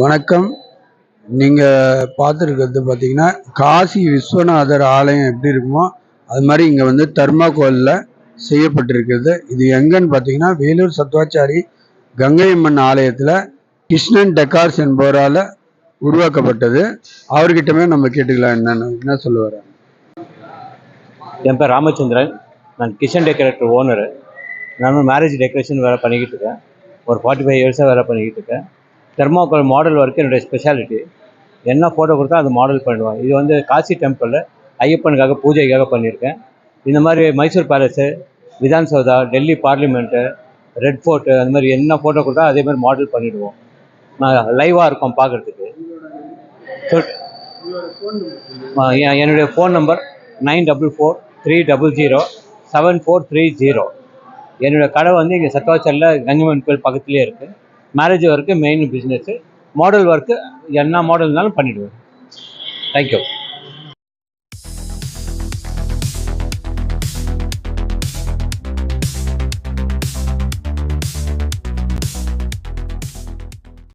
வணக்கம். நீங்கள் பார்த்துருக்கிறது பார்த்தீங்கன்னா காசி விஸ்வநாதர் ஆலயம் எப்படி இருக்குமோ அது மாதிரி இங்கே வந்து தர்மாகோலில் செய்யப்பட்டிருக்கிறது. இது எங்கன்னு பார்த்தீங்கன்னா வேலூர் சத்வாச்சாரி கங்கையம்மன் ஆலயத்தில் கிருஷ்ணன் டெக்கார்ஸ் என்பவரால் உருவாக்கப்பட்டது. அவர்கிட்டமே நம்ம கேட்டுக்கலாம் என்னன்னு என்ன சொல்லுவார் என் பேர் ராமச்சந்திரன். நான் கிச்சன் டெக்கரேட்டர் ஓனரு. நான் மேரேஜ் டெக்கரேஷன் வேலை பண்ணிக்கிட்டு இருக்கேன். ஒரு ஃபார்ட்டி ஃபைவ் இயர்ஸாக வேலை பண்ணிக்கிட்டு இருக்கேன். தெர்மாக்கோல் மாடல் ஒர்க்கு என்னுடைய ஸ்பெஷாலிட்டி என்ன ஃபோட்டோ கொடுத்தா அது மாடல் பண்ணுவேன் இது வந்து காசி டெம்பிளில் ஐயப்பனுக்காக பூஜைக்காக பண்ணியிருக்கேன். இந்த மாதிரி Mysore palace Vidhan Soudha Delhi parliament red fort அந்த மாதிரி என்ன ஃபோட்டோ கொடுத்தா அதே மாதிரி மாடல் பண்ணிவிடுவோம் நான் லைவாக இருக்கோம் பார்க்குறதுக்கு. என்னுடைய phone number nine double four three double zero seven four three zero என்னுடைய கடை வந்து இங்கே சத்வாச்சலில் கங்கமன் கோயில் பக்கத்துலேயே இருக்குது marriage work main business model work என்ன மாடல்னாலும் பண்ணிவிடுவேன் தேங்க்யூ